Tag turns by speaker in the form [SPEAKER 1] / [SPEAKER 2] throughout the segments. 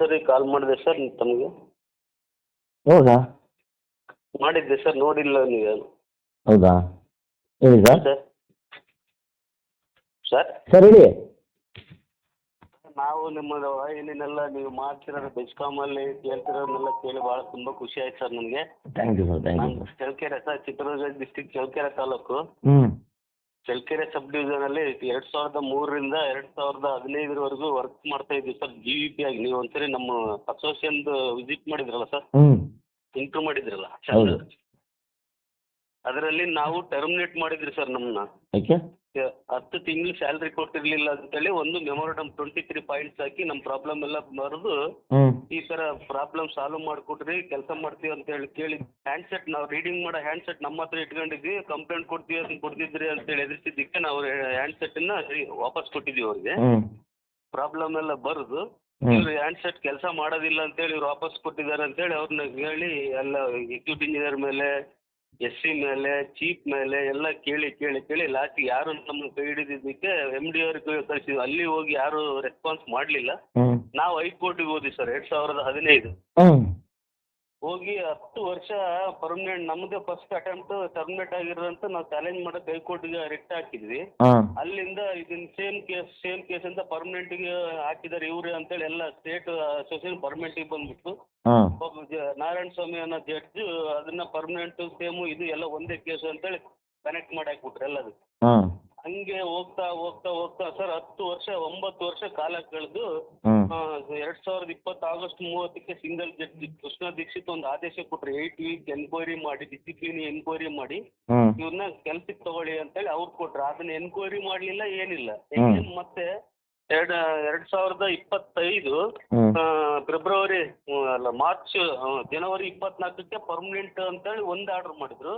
[SPEAKER 1] ಸರಿ ಕಾಲ್ ಮಾಡಿದೆ ಸರ್ ತಮಗೆ.
[SPEAKER 2] ಹೌದಾ?
[SPEAKER 1] ಮಾಡಿದ್ದೆ ಸರ್ ನೋಡಿಲ್ಲ ನೀವು
[SPEAKER 2] ಹೌದಾ? ಹೇಳಿ ಸರ್
[SPEAKER 1] ಸರ್ ಸರ್
[SPEAKER 2] ಸರ್ ಹೇಳಿ.
[SPEAKER 1] ನಾವು ನಿಮ್ಮ ವಾಹಿನಿನೆಲ್ಲ ನೀವು ಮಾಡ್ತಿರೋದು ಬೆಸ್ಕಾಮಲ್ಲಿ ಕೇಳ್ತಿರೋದನ್ನೆಲ್ಲ ಕೇಳಿ ಬಹಳ ತುಂಬಾ ಖುಷಿ ಆಯ್ತು ಸರ್ ನನಗೆ
[SPEAKER 2] thank you sir thank you
[SPEAKER 1] ನಾನು ಚಳ್ಳಕೆರೆ ಸರ್ ಚಿತ್ರದುರ್ಗ ಡಿಸ್ಟಿಕ್ ಚಳ್ಳಕೆರೆ ತಾಲೂಕು.
[SPEAKER 2] ಹ್ಞೂ
[SPEAKER 1] ಚಳ್ಳಕೆರೆ ಸಬ್ ಡಿವಿಷನಲ್ಲಿ ಎರಡ್ ಸಾವಿರದ ಮೂರರಿಂದ ಎರಡ್ ಸಾವಿರದ ಹದಿನೈದರವರೆಗೂ ವರ್ಕ್ ಮಾಡ್ತಾ ಇದ್ವಿ ಸರ್ ಜಿ ವಿ ಪಿ ಆಗಿ. ನೀವು ಒಂದ್ಸರಿ ನಮ್ಮ ಅಸೋಸಿಯೇಷನ್ದು ವಿಸಿಟ್ ಮಾಡಿದ್ರಲ್ಲ ಸರ್? ಇಂಟ್ರೂ ಮಾಡಿದ್ರಲ್ಲ? ಅದರಲ್ಲಿ ನಾವು ಟರ್ಮಿನೇಟ್ ಮಾಡಿದ್ರಿ ಸರ್ ನಮ್ಮನ್ನ. ಹತ್ತು ತಿಂಗಳು ಸ್ಯಾಲ್ರಿ ಅಂತ ಅಂತೇಳಿ ಒಂದು ಮೆಮೊರಡಮ್ ಟ್ವೆಂಟಿ ತ್ರೀ ಪಾಯಿಂಟ್ಸ್ ಹಾಕಿ ನಮ್ಮ ಪ್ರಾಬ್ಲಮ್ ಎಲ್ಲ ಬರೆದು ಈ ತರ ಪ್ರಾಬ್ಲಮ್ ಸಾಲ್ವ್ ಮಾಡಿಕೊಡ್ರಿ ಕೆಲಸ ಮಾಡ್ತೀವಿ ಅಂತ ಹೇಳಿ ಕೇಳಿ ಹ್ಯಾಂಡ್ ಸೆಟ್ ನಾವು ರೀಡಿಂಗ್ ಮಾಡೋ ಹ್ಯಾಂಡ್ಸೆಟ್ ನಮ್ಮ ಹತ್ರ ಇಟ್ಕೊಂಡಿದ್ವಿ ಕಂಪ್ಲೇಂಟ್ ಕೊಡ್ತೀವಿ ಅಂತ ಕೊಡ್ತಿದ್ರಿ ಅಂತೇಳಿ ಎದುರಿಸಿದ್ದಕ್ಕೆ ನಾವು ಹ್ಯಾಂಡ್ ಹ್ಯಾಂಡ್ಸೆಟ್ಟನ್ನು ವಾಪಸ್ ಕೊಟ್ಟಿದ್ದೀವಿ ಅವ್ರಿಗೆ. ಪ್ರಾಬ್ಲಮ್ ಎಲ್ಲ ಬರೆದು. ಇವ್ರು ಹ್ಯಾಂಡ್ ಸೆಟ್ ಕೆಲಸ ಮಾಡೋದಿಲ್ಲ ಅಂತೇಳಿ ಇವ್ರು ವಾಪಸ್ ಕೊಟ್ಟಿದ್ದಾರೆ ಅಂತೇಳಿ ಅವ್ರನ್ನ ಹೇಳಿ ಎಲ್ಲ ಎಕ್ಸಿಕ್ಯೂಟಿವ್ ಇಂಜಿನಿಯರ್ ಮೇಲೆ ಎಸ್ ಸಿ ಮೇಲೆ ಚೀಫ್ ಮೇಲೆ ಎಲ್ಲ ಕೇಳಿ ಕೇಳಿ ಕೇಳಿ ಲಾಸ್ಟಿಗೆ ಯಾರು ನಮ್ಮ ಕೈ ಹಿಡಿದಿದ್ದಕ್ಕೆ ಎಂ ಡಿ ಅವ್ರಿಗೆ ಕಳಿಸಿದ್ವಿ. ಅಲ್ಲಿ ಹೋಗಿ ಯಾರು ರೆಸ್ಪಾನ್ಸ್ ಮಾಡಲಿಲ್ಲ. ನಾವು ಹೈಕೋರ್ಟಿಗೆ ಹೋದ್ವಿ ಸರ್ ಎರಡ್ ಸಾವಿರದ ಹದಿನೈದು. ಹೋಗಿ ಹತ್ತು ವರ್ಷ ಪರ್ಮನೆಂಟ್ ನಮ್ಮದೇ ಫಸ್ಟ್ ಅಟೆಂಪ್ಟ್ ಟರ್ಮಿನೇಟ್ ಆಗಿರೋದಂತ ನಾವು ಚಾಲೆಂಜ್ ಮಾಡೋಕೆ ಹೈಕೋರ್ಟಿಗೆ ರಿಟ್ ಹಾಕಿದ್ವಿ. ಅಲ್ಲಿಂದ ಇದನ್ನ ಸೇಮ್ ಕೇಸ್ ಸೇಮ್ ಕೇಸ್ ಅಂತ ಪರ್ಮನೆಂಟಿಗೆ ಹಾಕಿದ್ದಾರೆ ಇವ್ರೆ ಅಂತೇಳಿ ಎಲ್ಲ ಸ್ಟೇಟ್ ಅಸೋಸಿಯೇಷನ್ ಪರ್ಮನೆಂಟಿಗೆ ಬಂದ್ಬಿಟ್ಟು ಒಬ್ಬ ನಾರಾಯಣ ಸ್ವಾಮಿ ಅನ್ನೋ ಜಡ್ಜ್ ಅದನ್ನ ಪರ್ಮನೆಂಟ್ ಸೇಮ್ ಇದು ಎಲ್ಲ ಒಂದೇ ಕೇಸು ಅಂತೇಳಿ ಕನೆಕ್ಟ್ ಮಾಡಿ ಹಾಕ್ಬಿಟ್ರು
[SPEAKER 2] ಎಲ್ಲದಕ್ಕೆ
[SPEAKER 1] ಹಂಗೆ ಹೋಗ್ತಾ ಹೋಗ್ತಾ ಹೋಗ್ತಾ ಸರ್ ಹತ್ತು ವರ್ಷ ಒಂಬತ್ತು ವರ್ಷ ಕಾಲ ಕಳೆದು ಎರಡ್ ಸಾವಿರದ ಇಪ್ಪತ್ತು ಆಗಸ್ಟ್ ಮೂವತ್ತಕ್ಕೆ ಸಿಂಗಲ್ ಜಡ್ಜ್ ಕೃಷ್ಣ ದೀಕ್ಷಿತ್ ಒಂದು ಆದೇಶ ಕೊಟ್ರು. ಏಯ್ಟ್ ವೀಕ್ ಎನ್ಕ್ವೈರಿ ಮಾಡಿ ಡಿಸಿಪ್ಲಿನ್ ಎನ್ಕ್ವೈರಿ ಮಾಡಿ.
[SPEAKER 2] ಇವನ್ನ
[SPEAKER 1] ಇವ್ರನ್ನ ಕೆಲ್ಸಕ್ಕೆ ತಗೊಳ್ಳಿ ಅಂತೇಳಿ ಅವ್ರು ಕೊಟ್ರು. ಅದನ್ನ ಎನ್ಕ್ವೈರಿ ಮಾಡಲಿಲ್ಲ ಏನಿಲ್ಲ. ಮತ್ತೆ ಎರಡ್ ಎರಡ್ ಸಾವಿರದ ಇಪ್ಪತ್ತೈದು ಫೆಬ್ರವರಿ ಅಲ್ಲ ಮಾರ್ಚ್ ಜನವರಿ ಇಪ್ಪತ್ನಾಲ್ಕಕ್ಕೆ ಪರ್ಮನೆಂಟ್ ಅಂತೇಳಿ ಒಂದು ಆರ್ಡರ್ ಮಾಡಿದ್ರು.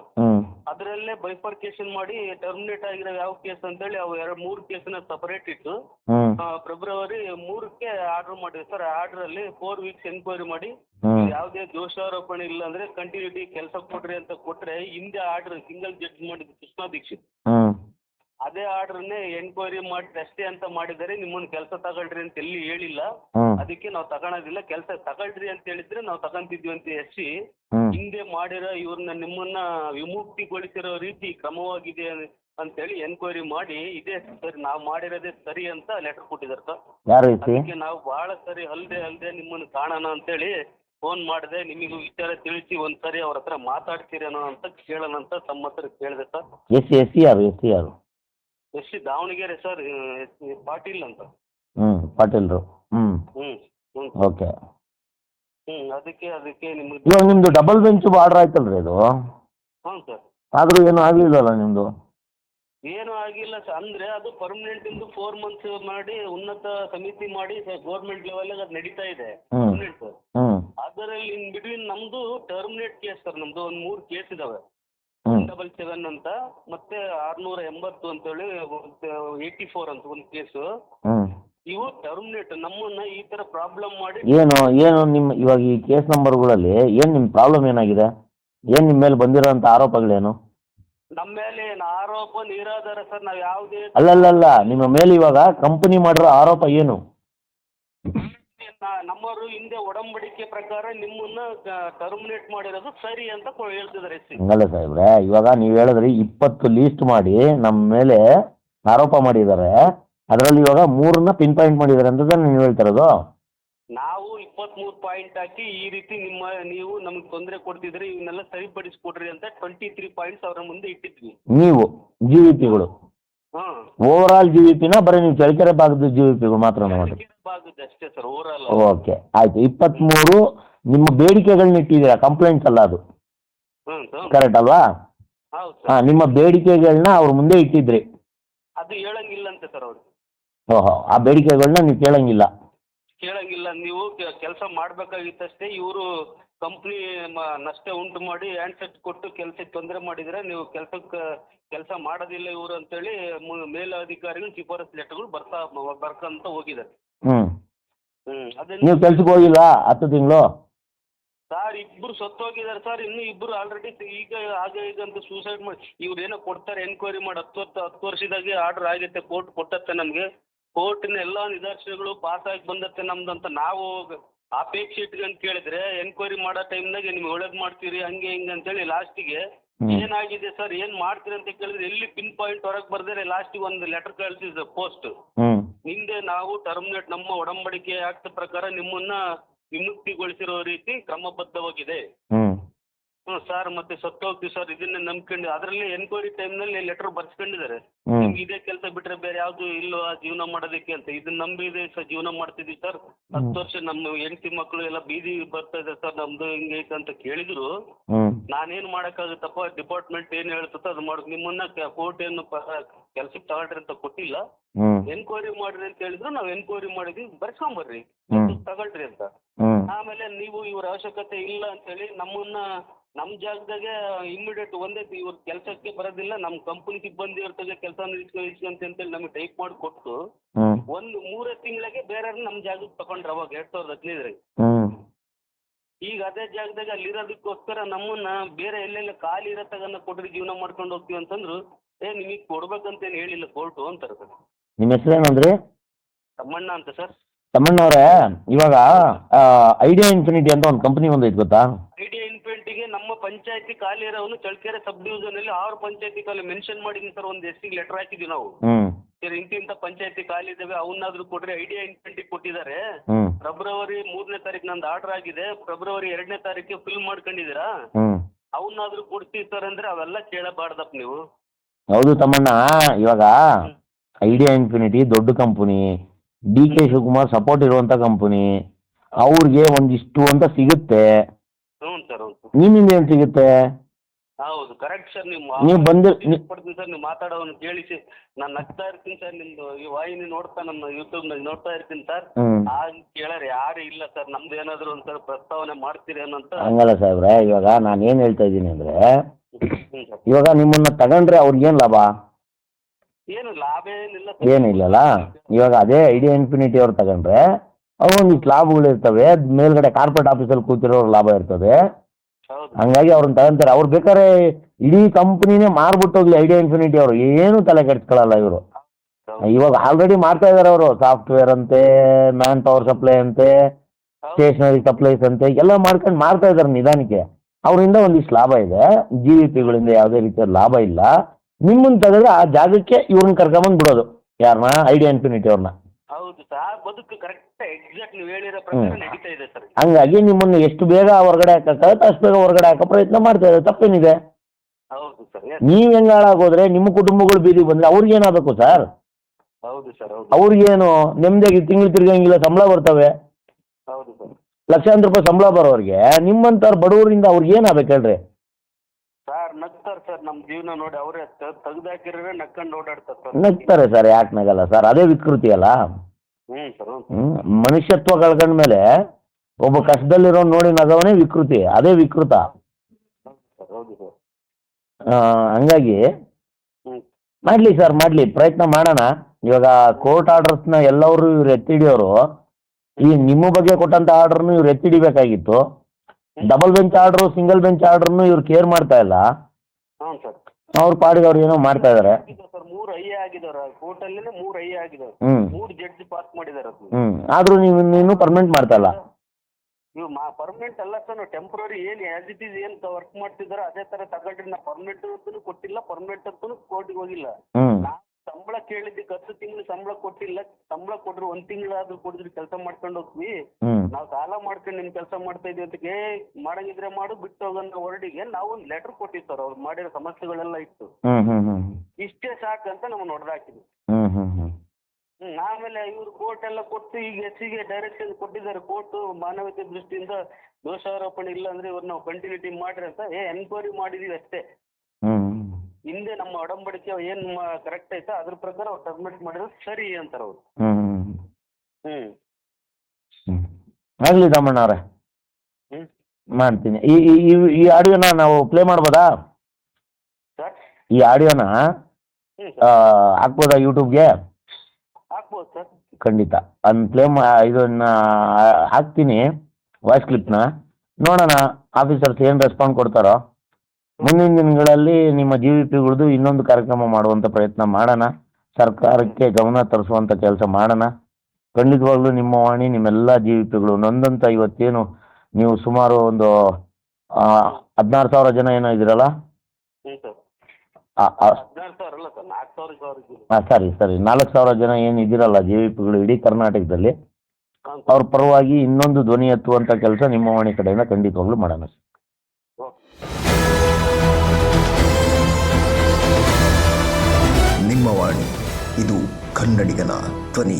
[SPEAKER 1] ಅದರಲ್ಲೇ ಬೈಫರ್ಕೇಶನ್ ಮಾಡಿ ಟರ್ಮಿನೇಟ್ ಆಗಿರೋ ಯಾವ ಕೇಸ್ ಅಂತೇಳಿ ಅವು ಎರಡು ಮೂರು ಕೇಸನ್ನ ಸಪರೇಟ್ ಇಟ್ಟು ಆ, ಫೆಬ್ರವರಿ ಮೂರಕ್ಕೆ ಆರ್ಡರ್ ಮಾಡಿದ್ವಿ. ಸರ್ ಆರ್ಡರ್ ಅಲ್ಲಿ ಫೋರ್ ವೀಕ್ಸ್ ಎನ್ಕ್ವೈರಿ ಮಾಡಿ ಯಾವುದೇ ದೋಷಾರೋಪಣೆ ಇಲ್ಲ ಅಂದ್ರೆ ಕಂಟಿನ್ಯೂಟಿ ಕೆಲಸ ಕೊಡ್ರಿ ಅಂತ ಕೊಟ್ರೆ ಹಿಂದೆ ಆರ್ಡರ್ ಸಿಂಗಲ್ ಜಡ್ಜ್ ಮಾಡಿದ್ದು ಕೃಷ್ಣ ದೀಕ್ಷಿತ್. ಅದೇ ಆರ್ಡರ್ನೇ ಎನ್ಕ್ವೈರಿ ಮಾಡಿ ಅಷ್ಟೇ ಅಂತ ಮಾಡಿದರೆ ನಿಮ್ಮನ್ನ ಕೆಲಸ ತಗೊಳ್ರಿ ಅಂತ ಎಲ್ಲಿ ಹೇಳಿಲ್ಲ. ಅದಕ್ಕೆ ನಾವು ತಗೊಳೋದಿಲ್ಲ. ಕೆಲಸ ತಗೊಳ್ರಿ ಅಂತ ಹೇಳಿದ್ರೆ ನಾವು ತಗೊಂತಿದ್ವಿ ಅಂತ
[SPEAKER 2] ಹೆಚ್ಚಿ
[SPEAKER 1] ಹಿಂದೆ ಮಾಡಿರೋ ಇವ್ರನ್ನ ನಿಮ್ಮನ್ನ ವಿಮುಕ್ತಿಗೊಳಿಸಿರೋ ರೀತಿ ಕ್ರಮವಾಗಿದೆ ಅಂತೇಳಿ ಎನ್ಕ್ವೈರಿ ಮಾಡಿ ಇದೇ ಸರಿ ನಾವು ಮಾಡಿರೋದೇ ಸರಿ ಅಂತ ಲೆಟರ್ ಕೊಟ್ಟಿದ್ದಾರೆ ಸರ್. ಅದಕ್ಕೆ ನಾವು ಬಹಳ ಸರಿ ಅಲ್ಲದೆ ಅಲ್ಲದೆ ನಿಮ್ಮನ್ನ ಕಾಣೋಣ ಅಂತೇಳಿ ಫೋನ್ ಮಾಡಿದೆ. ನಿಮಗೂ ವಿಚಾರ ತಿಳಿಸಿ ಒಂದ್ಸರಿ ಅವ್ರ ಹತ್ರ ಮಾತಾಡ್ತೀರೇನೋ ಅಂತ ಕೇಳೋಣ ಅಂತ ತಮ್ಮ ಹತ್ರ ಕೇಳಿದೆ ಸರ್.
[SPEAKER 2] ಎಸ್ ಎಸ್ ಯಾರು ಎಸ್ ಯಾರು?
[SPEAKER 1] S C Davanagere sir Patil ಅಂತ.
[SPEAKER 2] ಹ್ಮ್ ಪಾಟೀಲ್ರು. ಹ್ಞೂ
[SPEAKER 1] ಹ್ಮ್ ಹ್ಞೂ
[SPEAKER 2] ಓಕೆ.
[SPEAKER 1] ಹ್ಞೂ ಅದಕ್ಕೆ ಅದಕ್ಕೆ ನಿಮಗೆ
[SPEAKER 2] ಇವಾಗ ನಿಮ್ಮದು ಡಬಲ್ ಬೆಂಚ್ ಆರ್ಡರ್ ಆಯ್ತಲ್ರಿ ಇದು
[SPEAKER 1] ಹ್ಞೂ ಸರ್.
[SPEAKER 2] ಆದರೂ ಏನು ಆಗಲಿಲ್ಲಲ್ಲ ನಿಮ್ಮದು
[SPEAKER 1] ಏನು ಆಗಿಲ್ಲ ಸರ್. ಅಂದ್ರೆ ಅದು ಪರ್ಮನೆಂಟ್ ಇಂದು ಫೋರ್ ಮಂತ್ಸ್ ಮಾಡಿ ಉನ್ನತ ಸಮಿತಿ ಮಾಡಿ ಗೌರ್ಮೆಂಟ್ ಲೆವೆಲ್ಗೆ ಅದು ನಡೀತಾ ಇದೆ.
[SPEAKER 2] ಹ್ಮ್.
[SPEAKER 1] ಪರ್ಮನೆಂಟ್ ಅದರಲ್ಲಿ ಇನ್ ಬಿಟ್ವೀನ್ ನಮ್ಮದು ಟರ್ಮಿನೇಟ್ ಕೇಸ್ ಸರ್ ನಮ್ಮದು ಒಂದು ಮೂರು ಕೇಸ್ ಇದಾವೆ. ಡಬಲ್ ಸೆವೆನ್ ಅಂತ ಮತ್ತೆ ಆರ್ನೂರ ಎಂಬತ್ತು ಅಂತೇಳಿ ಏಯ್ಟಿ ಫೋರ್ ಅಂತ ಒಂದು ಕೇಸು ಇವು ಟರ್ಮಿನೇಟ್ ನಮ್ಮನ್ನ ಈ ತರ ಪ್ರಾಬ್ಲಮ್ ಮಾಡಿ
[SPEAKER 2] ಏನು ಏನು ನಿಮ್ಮ ಇವಾಗ ಈ ಕೇಸ್ ನಂಬರ್ಗಳಲ್ಲಿ ಏನು ನಿಮ್ಮ ಪ್ರಾಬ್ಲಮ್ ಏನಾಗಿದೆ? ಏನು ನಿಮ್ಮ ಮೇಲೆ ಬಂದಿರೋಂಥ ಆರೋಪಗಳೇನು?
[SPEAKER 1] ನಮ್ಮ ಮೇಲೆ ಏನ್ ಆರೋಪ ನಿರಾಧಾರ ಸರ್ ನಾವು ಯಾವುದೇ
[SPEAKER 2] ಅಲ್ಲಲ್ಲಲ್ಲ ನಿಮ್ಮ ಮೇಲೆ ಇವಾಗ ಕಂಪನಿ ಮಾಡಿರೋ ಆರೋಪ ಏನು?
[SPEAKER 1] ನಮ್ಮವರು ಹಿಂದೆ ಒಡಂಬಡಿಕೆ ಪ್ರಕಾರ ನಿಮ್ಮನ್ನ ಟರ್ಮಿನೇಟ್ ಮಾಡಿರೋದು ಸರಿ ಅಂತ ಕೊ- ಹೇಳ್ತಿದ್ದಾರೆ ಎಸ್
[SPEAKER 2] ಹಂಗಲ್ಲ ಸಾಹೇಬ್ರೆ ಇವಾಗ ನೀವು ಹೇಳಿದ್ರಿ ಇಪ್ಪತ್ತು ಲೀಸ್ಟ್ ಮಾಡಿ ನಮ್ಮ ಮೇಲೆ ಆರೋಪ ಮಾಡಿದ್ದಾರೆ. ಅದರಲ್ಲಿ ಇವಾಗ ಮೂರನ್ನ ಪಿನ್ ಪಾಯಿಂಟ್ ಮಾಡಿದ್ದಾರೆ ಅಂತ ತಾನೇ ನೀವು ಹೇಳ್ತಿರೋದು
[SPEAKER 1] ನಾವು ಇಪ್ಪತ್ಮೂರು ಪಾಯಿಂಟ್ ಹಾಕಿ ಈ ರೀತಿ ನಿಮ್ಮ ನೀವು ನಮ್ಗೆ ತೊಂದರೆ ಕೊಡ್ತಿದ್ರೆ ಇವನ್ನೆಲ್ಲ ಸರಿಪಡಿಸ್ಕೊಡ್ರಿ ಅಂತ ಟ್ವೆಂಟಿ ತ್ರೀ ಪಾಯಿಂಟ್ಸ್ ಅವರ ಮುಂದೆ ಇಟ್ಟಿದ್ವಿ.
[SPEAKER 2] ನೀವು ಜಿ ವಿ ಪಿಗಳು
[SPEAKER 1] ಹಾಂ.
[SPEAKER 2] ಓವರ್ ಆಲ್ ಜಿ ವಿ ಪಿನ ಬರೀ ನೀವು ಚಳ್ಳಕೆರೆ ಭಾಗದ ಜಿ ವಿ ಪಿಗಳು ಮಾತ್ರ
[SPEAKER 1] ಅಷ್ಟೇ ಸರ್ ಓವರಾಲ್
[SPEAKER 2] ಓಕೆ ಆಯ್ತು. ಇಪ್ಪತ್ತ್ಮೂರು ನಿಮ್ಮ ಬೇಡಿಕೆಗಳನ್ನ ಇಟ್ಟಿದ್ದೀರಾ? ಕಂಪ್ಲೇಂಟ್ಸ್ ಅಲ್ಲ ಅದು.
[SPEAKER 1] ಹ್ಞೂ ಸರ್.
[SPEAKER 2] ಕರೆಕ್ಟ್ ಅಲ್ವಾ?
[SPEAKER 1] ಹೌದು ಸರ್.
[SPEAKER 2] ಹಾಂ ನಿಮ್ಮ ಬೇಡಿಕೆಗಳನ್ನ ಅವ್ರ ಮುಂದೆ ಇಟ್ಟಿದ್ರಿ.
[SPEAKER 1] ಅದು ಹೇಳಂಗಿಲ್ಲ ಅಂತ ಸರ್ ಅವರು.
[SPEAKER 2] ಓಹೋ ಆ ಬೇಡಿಕೆಗಳನ್ನ ನೀವು ಕೇಳಂಗಿಲ್ಲ.
[SPEAKER 1] ಕೇಳಂಗಿಲ್ಲ. ನೀವು ಕೆಲಸ ಮಾಡಬೇಕಾಗಿತ್ತಷ್ಟೇ ಇವರು ಕಂಪ್ನಿ ನಷ್ಟ ಉಂಟು ಮಾಡಿ ಹ್ಯಾಂಡ್ಸೆಟ್ ಕೊಟ್ಟು ಕೆಲ್ಸಕ್ಕೆ ತೊಂದರೆ ಮಾಡಿದರೆ ನೀವು ಕೆಲ್ಸಕ್ಕೆ ಕೆಲಸ ಮಾಡೋದಿಲ್ಲ ಇವರು ಅಂತೇಳಿ ಮು- ಮೇಲಧಿಕಾರಿಗಳು ಶಿಫಾರಸ್ ಲೆಟರ್ಗಳು ಬರ್ತಾ ಬರ್ಕಂತ ಹೋಗಿದ್ದಾರೆ
[SPEAKER 2] ಹ್ಞೂ
[SPEAKER 1] ಹ್ಞೂ ಅದನ್ನ
[SPEAKER 2] ನೀವು ಕೆಲ್ಸಕ್ಕೆ ಹೋಗಿಲ್ಲ ಹತ್ತು ತಿಂಗಳು?
[SPEAKER 1] ಸರ್ ಇಬ್ಬರು ಸತ್ತೋಗಿದ್ದಾರೆ ಸರ್ ಇನ್ನು ಇಬ್ಬರು ಆಲ್ರೆಡಿ ಈಗ ಆಗ ಈಗ ಅಂತ ಸೂಸೈಡ್ ಮಾಡಿ ಇವ್ರು ಏನೋ ಕೊಡ್ತಾರೆ ಎನ್ಕ್ವೈರಿ ಮಾಡಿ ಹತ್ತು ವರ್ಷ ಹತ್ತು ವರ್ಷದಾಗೆ ಆರ್ಡರ್ ಆಗೈತೆ ಕೋರ್ಟ್ ಕೊಟ್ಟತ್ತೆ ನಮಗೆ. ಕೋರ್ಟಿನ ಎಲ್ಲ ನಿದರ್ಶನಗಳು ಪಾಸ್ ಆಗಿ ಬಂದತ್ತೆ ನಮ್ದು ಅಂತ ನಾವು ಅಪೇಕ್ಷೆ ಅಂತ ಕೇಳಿದ್ರೆ ಎನ್ಕ್ವೈರಿ ಮಾಡೋ ಟೈಮ್ನಾಗೆ ನಿಮ್ಗೆ ಒಳಗ್ ಮಾಡ್ತೀರಿ ಹಂಗೆ ಹಿಂಗೆ ಅಂತೇಳಿ ಲಾಸ್ಟಿಗೆ. ಏನಾಗಿದೆ ಸರ್ ಏನು ಮಾಡ್ತೀರಿ ಅಂತ ಕೇಳಿದ್ರೆ ಎಲ್ಲಿ ಪಿನ್ ಪಾಯಿಂಟ್ ಹೊರಗೆ ಬರ್ದರೆ ಲಾಸ್ಟಿಗೆ ಒಂದು ಲೆಟರ್ ಕಳಿಸಿದ್ರು ಪೋಸ್ಟ್ ಹಿಂದೆ ನಾವು ಟರ್ಮಿನೇಟ್ ನಮ್ಮ ಒಡಂಬಡಿಕೆ ಆಕ್ಟ್ ಪ್ರಕಾರ ನಿಮ್ಮನ್ನ ವಿಮುಕ್ತಿಗೊಳಿಸಿರೋ ರೀತಿ ಕ್ರಮಬದ್ಧವಾಗಿದೆ.
[SPEAKER 2] ಹ್ಞೂ
[SPEAKER 1] ಹ್ಞೂ ಸರ್ ಮತ್ತೆ ಸತ್ತೋಗ್ತೀವಿ ಸರ್ ಇದನ್ನೇ ನಂಬ್ಕೊಂಡು. ಅದರಲ್ಲಿ ಎನ್ಕ್ವೈರಿ ಟೈಮ್ನಲ್ಲಿ ಲೆಟರ್ ಬರ್ಸ್ಕೊಂಡಿದ್ದಾರೆ.
[SPEAKER 2] ಹ್ಞೂ
[SPEAKER 1] ನಿಮ್ಗೆ ಇದೇ ಕೆಲಸ ಬಿಟ್ರೆ ಬೇರೆ ಯಾವುದು ಇಲ್ವಾ ಜೀವನ ಮಾಡೋದಕ್ಕೆ ಅಂತ. ಇದನ್ನ ನಂಬಿದೆ ಸರ್ ಜೀವನ ಮಾಡ್ತಿದ್ವಿ ಸರ್. ಹತ್ತು ವರ್ಷ ನಮ್ಮ ಹೆಂಡತಿ ಮಕ್ಕಳು ಎಲ್ಲ ಬೀದಿ ಬರ್ತಾ ಇದೆ ಸರ್ ನಮ್ದು ಹಿಂಗೈತೆ ಅಂತ ಕೇಳಿದ್ರು.
[SPEAKER 2] ನಾನೇನ್
[SPEAKER 1] ನಾನೇನು ಮಾಡೋಕ್ಕಾಗುತ್ತಪ್ಪ ಡಿಪಾರ್ಟ್ಮೆಂಟ್ ಏನು ಹೇಳ್ತದ ಅದು ಮಾಡ್ ನಿಮ್ಮನ್ನ ಕೋರ್ಟ್ ಏನು ಕೆಲ್ಸಕ್ಕೆ ತಗೊಳ್ರಿ ಅಂತ ಕೊಟ್ಟಿಲ್ಲ.
[SPEAKER 2] ಹ್ಞೂ
[SPEAKER 1] ಎನ್ಕ್ವೈರಿ ಮಾಡ್ರಿ ಅಂತ ಹೇಳಿದ್ರು ನಾವು ಎನ್ಕ್ವೈರಿ ಮಾಡಿದ್ವಿ ಬರ್ಸ್ಕೊಂಬರ್ರಿ. ತಗೊಳ್ರಿ ಅಂತ. ಆಮೇಲೆ ನೀವು ಇವ್ರ ಅವಶ್ಯಕತೆ ಇಲ್ಲ ಅಂತ ಹೇಳಿ ನಮ್ಮನ್ನ ನಮ್ಮ ಜಾಗದಾಗೆ ಇಮಿಡಿಯೇಟ್ ಒಂದೇ ಇವತ್ತು ಕೆಲಸಕ್ಕೆ ಬರೋದಿಲ್ಲ ನಮ್ಮ ಕಂಪನಿ ಸಿಬ್ಬಂದಿ ಇರ್ತದೆ ಕೆಲಸ ಅಂತ ಹೇಳಿ ನಮಗೆ ಟೈಪ್ ಮಾಡಿ ಕೊಟ್ಟು ಒಂದು ಮೂರೇ ತಿಂಗಳಿಗೆ ಬೇರೆ ನಮ್ಮ ಜಾಗಕ್ಕೆ ತಗೊಂಡ್ರು ಅವಾಗ ಎರಡು ಸಾವಿರದ ಹದಿನೈದರಾಗ ಈಗ ಅದೇ ಜಾಗದಾಗ ಅಲ್ಲಿರೋದಕ್ಕೋಸ್ಕರ ನಮ್ಮನ್ನ ಬೇರೆ ಎಲ್ಲೆಲ್ಲ ಖಾಲಿ ಇರೋ ತಗನ್ನ ಜೀವನ ಮಾಡ್ಕೊಂಡು ಹೋಗ್ತೀವಿ ಅಂತಂದ್ರು ಏ ನಿಮಗೆ ಕೊಡ್ಬೇಕಂತೇನು ಹೇಳಿಲ್ಲ ಕೋರ್ಟು ಅಂತಾರೆ ಸರ್.
[SPEAKER 2] ನಿಮ್ಮ ಹೆಸರೇನಂದ್ರಿ?
[SPEAKER 1] ತಮ್ಮಣ್ಣ ಅಂತ ಸರ್.
[SPEAKER 2] ತಮ್ಮಣ್ಣವ್ರೆ ಇವಾಗ ಐಡಿಯಾ ಇನ್ಫಿನಿಟಿ ಅಂತ ಒಂದು ಕಂಪನಿ ಒಂದು ಐತೆ ಗೊತ್ತಾ?
[SPEAKER 1] ಐಡಿಯಾ ಇನ್ಫೆಂಟಿಗೆ ನಮ್ಮ ಪಂಚಾಯತಿ ಖಾಲಿ ಇರೋನು ಚಳ್ಕೆರೆ ಸಬ್ ಡಿವಿಷನಲ್ಲಿ ಆರು ಪಂಚಾಯತಿ ಖಾಲಿ ಮೆನ್ಷನ್ ಮಾಡಿದ್ದೀನಿ ಸರ್ ಒಂದು ಎಸ್ ಲೆಟರ್ ಹಾಕಿದ್ವಿ ನಾವು.
[SPEAKER 2] ಹ್ಮ್.
[SPEAKER 1] ಸರ್ ಇಂತಿಂಥ ಪಂಚಾಯತಿ ಖಾಲಿ ಇದ್ದಾವೆ ಅವನ್ನಾದ್ರೂ ಕೊಡ್ರಿ ಐಡಿಯಾ ಇನ್ಸೆಂಟಿವ್ ಕೊಟ್ಟಿದ್ದಾರೆ. ಫೆಬ್ರವರಿ ಮೂರನೇ ತಾರೀಕು ನಂದು ಆರ್ಡರ್ ಆಗಿದೆ ಫೆಬ್ರವರಿ ಎರಡನೇ ತಾರೀಕಿಗೆ ಫಿಲ್ ಮಾಡ್ಕೊಂಡಿದ್ದೀರಾ?
[SPEAKER 2] ಹ್ಮ್.
[SPEAKER 1] ಅವನ್ನಾದ್ರೂ ಕೊಡ್ತೀವಿ ಸರ್ ಅಂದ್ರೆ ಅವೆಲ್ಲ ಕೇಳಬಾರ್ದಪ್ಪ ನೀವು.
[SPEAKER 2] ಹೌದು ತಮ್ಮಣ್ಣ ಇವಾಗ ಐಡಿಯಾ ಇನ್ಫಿನಿಟಿ ದೊಡ್ಡ company D K Shivakumar support ಇರುವಂತ ಕಂಪನಿ ಅವ್ರಿಗೆ ಒಂದಿಷ್ಟು ಅಂತ ಸಿಗುತ್ತೆ.
[SPEAKER 1] ಹ್ಞೂ ಸರ್ ಹೌದು
[SPEAKER 2] ನಿಮ್ಮಿಂದ ಏನು ಸಿಗುತ್ತೆ?
[SPEAKER 1] ಹೌದು ಕರೆಕ್ಟ್ ಸರ್ ನೀವು
[SPEAKER 2] ನೀವು ಬಂದು-
[SPEAKER 1] ಕೊಡ್ತೀನಿ ಸರ್ ನೀವು ಮಾತಾಡೋವನ್ನು ಕೇಳಿಸಿ ನಾನು ನಗ್ತಾ ಇರ್ತೀನಿ ಸರ್ ನಿಮ್ದು ಈ ವಾಹಿನಿ ನೋಡ್ತಾ ನಮ್ಮ ಯೂಟ್ಯೂಬ್ನಾಗ ನೋಡ್ತಾ ಇರ್ತೀನಿ ಸರ್.
[SPEAKER 2] ಹ್ಞೂ.
[SPEAKER 1] ಆಗ ಕೇಳಾರ ಯಾರು ಇಲ್ಲ ಸರ್ ನಮ್ದು ಏನಾದರೂ ಒಂದ್ಸಲ ಪ್ರಸ್ತಾವನೆ ಮಾಡ್ತೀರಿ ಅನ್ನೋಂತ
[SPEAKER 2] ಹಂಗಲ್ಲ ಸಾಹೇಬ್ರೆ ಇವಾಗ ನಾನು ಏನು ಹೇಳ್ತಾ ಇದ್ದೀನಿ ಅಂದರೆ
[SPEAKER 1] ಹ್ಞೂ ಸರ್.
[SPEAKER 2] ಇವಾಗ ನಿಮ್ಮನ್ನ ತಗೊಂಡ್ರೆ ಅವ್ರಿಗೇನು ಲಾಭ?
[SPEAKER 1] ಏನು ಲಾಭ ಏನಿಲ್ಲ
[SPEAKER 2] ಏನಿಲ್ಲಲ್ಲ ಇವಾಗ ಅದೇ ಐಡಿಯಾ ಇನ್ಫಿನಿಟಿ ಅವ್ರು ತಗೊಂಡ್ರೆ ಅವು ಒಂದಿಷ್ಟು ಲಾಭಗಳು ಇರ್ತವೆ. ಮೇಲ್ಗಡೆ ಕಾರ್ಪೊರೇಟ್ ಆಫೀಸಲ್ಲಿ ಕೂತಿರೋರು ಲಾಭ ಇರ್ತದೆ.
[SPEAKER 1] ಹೌದು.
[SPEAKER 2] ಹಂಗಾಗಿ ಅವ್ರನ್ನ ತಗೊಂತಾರೆ. ಅವ್ರು ಬೇಕಾದ್ರೆ ಇಡೀ ಕಂಪ್ನಿನೇ ಮಾರ್ಬಿಟ್ಟು ಹೋಗ್ಲಿ ಐಡಿಯಾ ಇನ್ಫಿನಿಟಿ ಅವರು. ಏನು ತಲೆ ಕೆಡ್ಸ್ಕೊಳ್ಳಲ್ಲ ಇವರು. ಇವಾಗ ಆಲ್ರೆಡಿ ಮಾಡ್ತಾ ಇದಾರೆ ಅವರು. ಸಾಫ್ಟ್ವೇರ್ ಅಂತೆ ಮ್ಯಾನ್ ಪವರ್ ಸಪ್ಲೈ ಅಂತೆ ಸ್ಟೇಷನರಿ ಸಪ್ಲೈಸ್ ಅಂತೆ ಎಲ್ಲ ಮಾಡ್ಕೊಂಡು ಮಾಡ್ತಾ ಇದಾರೆ ನಿಧಾನಕ್ಕೆ. ಅವರಿಂದ ಒಂದಿಷ್ಟು ಲಾಭ ಇದೆ. ಜಿ ವಿ ಪಿಗಳಿಂದ ಯಾವುದೇ ರೀತಿಯ ಲಾಭ ಇಲ್ಲ. ನಿಮ್ಮನ್ನ ತೆಗೆದ್ರೆ ಆ ಜಾಗಕ್ಕೆ ಇವ್ರನ್ನ ಕರ್ಕೊಂಬಂದು ಬಿಡೋದು ಯಾರನ್ನ ಐಡಿಯಾ ಇನ್ಫಿನಿಟಿ ಅವ್ರನ್ನ.
[SPEAKER 1] ಹೌದು ಸರ್ ಬದುಕು ಕರೆಕ್ಟ್ ಎಕ್ಸಾಕ್ಟ್ ನೀವು ಹೇಳಿರೋ ಪ್ರಕಾರ ನಡೀತಾ ಇದೆ ಸರ್
[SPEAKER 2] ಹಂಗಾಗಿ ನಿಮ್ಮನ್ನು ಎಷ್ಟು ಬೇಗ ಹೊರಗಡೆ ಹಾಕಕ್ಕಾಗುತ್ತೆ ಅಷ್ಟು ಬೇಗ ಹೊರಗಡೆ ಹಾಕೋ ಪ್ರಯತ್ನ ಮಾಡ್ತಾ ಇದ್ದಾರೆ ತಪ್ಪೇನಿದೆ.
[SPEAKER 1] ಹೌದು ಸರ್
[SPEAKER 2] ನೀವು ಹೆಂಗೆ ಹಾಳಾಗೋದ್ರೆ ನಿಮ್ಮ ಕುಟುಂಬಗಳು ಬೀದಿಗೆ ಬಂದರೆ ಅವ್ರಿಗೆ ಏನಾಗಬೇಕು ಸರ್?
[SPEAKER 1] ಹೌದು ಸರ್ ಹೌದು.
[SPEAKER 2] ಅವ್ರಿಗೇನು ನೆಮ್ಮದಿಯಾಗಿ ತಿಂಗಳು ತಿರ್ಗಂಗಿಲ್ಲ ಸಂಬಳ ಬರ್ತವೆ?
[SPEAKER 1] ಹೌದು ಸರ್.
[SPEAKER 2] ಲಕ್ಷಾಂತರ ರೂಪಾಯಿ ಸಂಬಳ ಬರೋರಿಗೆ ನಿಮ್ಮಂತವ್ರು ಬಡವರಿಂದ ಅವ್ರಿಗೆ ಏನಾಗಬೇಕು ಹೇಳ್ರಿ?
[SPEAKER 1] ಸರ್ ನಗ್ತಾರೆ ಸರ್ ನಮ್ಮ ಜೀವನ ನೋಡಿ ಅವರೇ ನಕ್ಕೊಂಡು ಓಡಾಡ್ತಾರೆ ಸರ್.
[SPEAKER 2] ನಗ್ತಾರೆ ಸರ್ ಯಾಕೆ ನಗಲ್ಲ ಸರ್? ಅದೇ ವಿಕೃತಿ ಅಲ್ಲ.
[SPEAKER 1] ಸರ್
[SPEAKER 2] ಮೇಲೆ ಮನುಷ್ಯತ್ವ ಕಳ್ಕೊಂಡ್ಮೇಲೆ ಒಬ್ಬ ಕಷ್ಟದಲ್ಲಿರೋ ನೋಡಿ ನಗವನೇ ವಿಕೃತಿ ಅದೇ ವಿಕೃತ.
[SPEAKER 1] ಸರ್ ಹೌದು ಸರ್.
[SPEAKER 2] ಹಂಗಾಗಿ ಮಾಡ್ಲಿ ಸರ್ ಮಾಡ್ಲಿ ಪ್ರಯತ್ನ ಮಾಡೋಣ. ಇವಾಗ ಕೋರ್ಟ್ ಆರ್ಡರ್ಸ್ನ ಎಲ್ಲವರು ಇವ್ರು ಎತ್ತಿಡಿಯೋರು ಈ ನಿಮ್ಮ ಬಗ್ಗೆ ಕೊಟ್ಟಂಥ ಆರ್ಡರ್ನು ಇವ್ರು ಎತ್ತಿಡಿಬೇಕಾಗಿತ್ತು. Double bench order single bench ಆರ್ಡ್ರನ್ನು ಇವ್ರು ಕೇರ್ ಮಾಡ್ತಾ ಇಲ್ಲ. ಅವ್ರ ಪಾಡಿಗೆ ಅವ್ರು ಏನೋ ಮಾಡ್ತಾ ಇದ್ದಾರೆ
[SPEAKER 1] ಮೂರು ಐ ಆಗಿದಾರ. ಕೋರ್ಟ್ ಕೋರ್ಟಲ್ಲೇ ಮೂರು ಐ ಆಗಿದಾವೆ. ಮೂರು ಜಡ್ಜ್ ಪಾಸ್
[SPEAKER 2] ಮಾಡಿದಾರ ಆದ್ರೂ ನೀವು ಇನ್ನೂ ಪರ್ಮನೆಂಟ್ ಮಾಡ್ತಾ ಇಲ್ಲ
[SPEAKER 1] ಇವು ಮಾ ಪರ್ಮನೆಂಟ್ ಅಲ್ಲ ಸರ್ ನಾವು ಟೆಂಪ್ರರಿ ಏನ್ ಆ್ಯಸ್ ಇಟ್ ಈಸ್ ಏನ್ ವರ್ಕ್ ಮಾಡ್ತಿದಾರ ಅದೇ ತರ ತಗೊಂಡ್ರಿ ನಾ ಪರ್ಮನೆಂಟ್ ಅಂತೂ ಕೊಟ್ಟಿಲ್ಲ ಪರ್ಮನೆಂಟ್ ಅಂತೂ ಕೋರ್ಟಿಗೆ ಹೋಗಿಲ್ಲ. ಸಂಬಳ ಕೇಳಿದ್ದಕ್ಕೆ ಹತ್ತು ತಿಂಗಳು ಸಂಬಳ ಕೊಟ್ಟಿಲ್ಲ ಸಂಬಳ ಕೊಟ್ರು ಒಂದ್ ತಿಂಗಳಾದ್ರೂ ಕೊಡಿದ್ರೆ ಕೆಲಸ ಮಾಡ್ಕೊಂಡು ಹೋಗ್ತೀವಿ. ನಾವು ಸಾಲ ಮಾಡ್ಕೊಂಡು ನಿಮ್ ಕೆಲಸ ಮಾಡ್ತಾ ಇದೀವಿ ಅಂತ ಏ ಮಾಡಂಗಿದ್ರೆ ಮಾಡು ಬಿಟ್ಟು ಹೋಗೋಣ ಹೊರಡಿಗೆ ನಾವು ಒಂದು ಲೆಟರ್ ಕೊಟ್ಟಿವಿ ಸರ್ ಅವ್ರು ಮಾಡಿರೋ ಸಮಸ್ಯೆಗಳೆಲ್ಲ ಇತ್ತು. ಇಷ್ಟೇ ಸಾಕಂತ ಅಂತ ಹೊಡೆದಾಕಿದ್ವಿ
[SPEAKER 2] ನೋಡ್ದಾಕಿದ್ವಿ.
[SPEAKER 1] ಹ್ಮ್, ಆಮೇಲೆ ಇವ್ರು ಕೋರ್ಟ್ ಎಲ್ಲ ಕೊಟ್ಟು ಈಗ ಎಸ್ಸಿಗೆ ಡೈರೆಕ್ಷನ್ ಕೊಟ್ಟಿದ್ದಾರೆ. ಕೋರ್ಟ್ ಮಾನವೀಯತೆ ದೃಷ್ಟಿಯಿಂದ ದೋಷಾರೋಪಣೆ ಇಲ್ಲ ಅಂದ್ರೆ ಇವ್ರು ನಾವು ಕಂಟಿನ್ಯೂಟಿ ಮಾಡ್ರಿ ಅಂತ ಏ ಎನ್ಕ್ವೈರಿ ಮಾಡಿದೀವಿ ಅಷ್ಟೇ. ಹಿಂದೆ ನಮ್ಮ ಒಡಂಬಡಿಕೆ ಏನ್ ಕರೆಕ್ಟ್ ಐತೆ ಅದ್ರ ಪ್ರಕಾರ ಅವ್ರು ಸಬ್ಮಿಟ್ ಮಾಡಿದ್ರೆ ಸರಿ ಅಂತಾರೆ ಅವ್ರು.
[SPEAKER 2] ಹ್ಮ್ ಹ್ಮ್
[SPEAKER 1] ಹ್ಮ್.
[SPEAKER 2] ಹ್ಞೂ ಆಗಲಿ ತಮ್ಮಣ್ಣವ್ರೆ
[SPEAKER 1] ಹ್ಮ್.
[SPEAKER 2] ಮಾಡ್ತೀನಿ. ಈ ಈ ಈ- ಈ ಆಡಿಯೋನ ನಾವು ಪ್ಲೇ ಮಾಡ್ಬೋದಾ?
[SPEAKER 1] ಸರ್?
[SPEAKER 2] ಈ ಆಡಿಯೋನ
[SPEAKER 1] ಹ್ಮ್
[SPEAKER 2] ಆ,
[SPEAKER 1] ಸರ್
[SPEAKER 2] ಹಾಕ್ಬೋದಾ ಯೂಟ್ಯೂಬ್ಗೆ?
[SPEAKER 1] ಹಾಕ್ಬೋದು ಸರ್.
[SPEAKER 2] ಖಂಡಿತ. ಅದನ್ನ ಪ್ಲೇ ಮಾ ಇದನ್ನ ಹಾಕ್ತೀನಿ. ವಾಯ್ಸ್ ಕ್ಲಿಪ್ನ ನೋಡೋಣ ಆಫೀಸರ್ಸ್ ಏನು ರೆಸ್ಪಾಂಡ್ ಕೊಡ್ತಾರೋ. ಮುಂದಿನ ದಿನಗಳಲ್ಲಿ ನಿಮ್ಮ ಜಿ ವಿ ಪಿಗಳದ್ದು ಇನ್ನೊಂದು ಕಾರ್ಯಕ್ರಮ ಮಾಡುವಂಥ ಪ್ರಯತ್ನ ಮಾಡೋಣ. ಸರ್ಕಾರಕ್ಕೆ ಗಮನ ತರಿಸುವಂಥ ಕೆಲಸ ಮಾಡೋಣ. ಖಂಡಿತವಾಗ್ಲೂ ನಿಮ್ಮ ವಾಣಿ ನಿಮ್ಮೆಲ್ಲ ಜಿ ವಿ ಪಿಗಳು ನೊಂದಂತ ಇವತ್ತೇನು ನೀವು ಸುಮಾರು ಒಂದು ಹದಿನಾರು ಸಾವಿರ ಜನ ಏನೋ ಇದ್ದೀರಲ್ಲ?
[SPEAKER 1] ಸರ್. ಸರ್ ನಾಲ್ಕು ಸಾವಿರ
[SPEAKER 2] ಜನ ಏನು ಇದ್ದೀರಲ್ಲ ಜಿ ವಿ ಪಿಗಳು ಇಡೀ ಕರ್ನಾಟಕದಲ್ಲಿ? ಅವ್ರ ಪರವಾಗಿ ಇನ್ನೊಂದು ಧ್ವನಿ ಎತ್ತುವಂಥ ಕೆಲಸ ನಿಮ್ಮ ವಾಣಿ ಕಡೆಯಿಂದ ಖಂಡಿತವಾಗ್ಲೂ ಮಾಡೋಣ
[SPEAKER 3] ನಿಮ್ಮ ವಾಣಿ ಇದು ಕನ್ನಡಿಗನ ಧ್ವನಿ.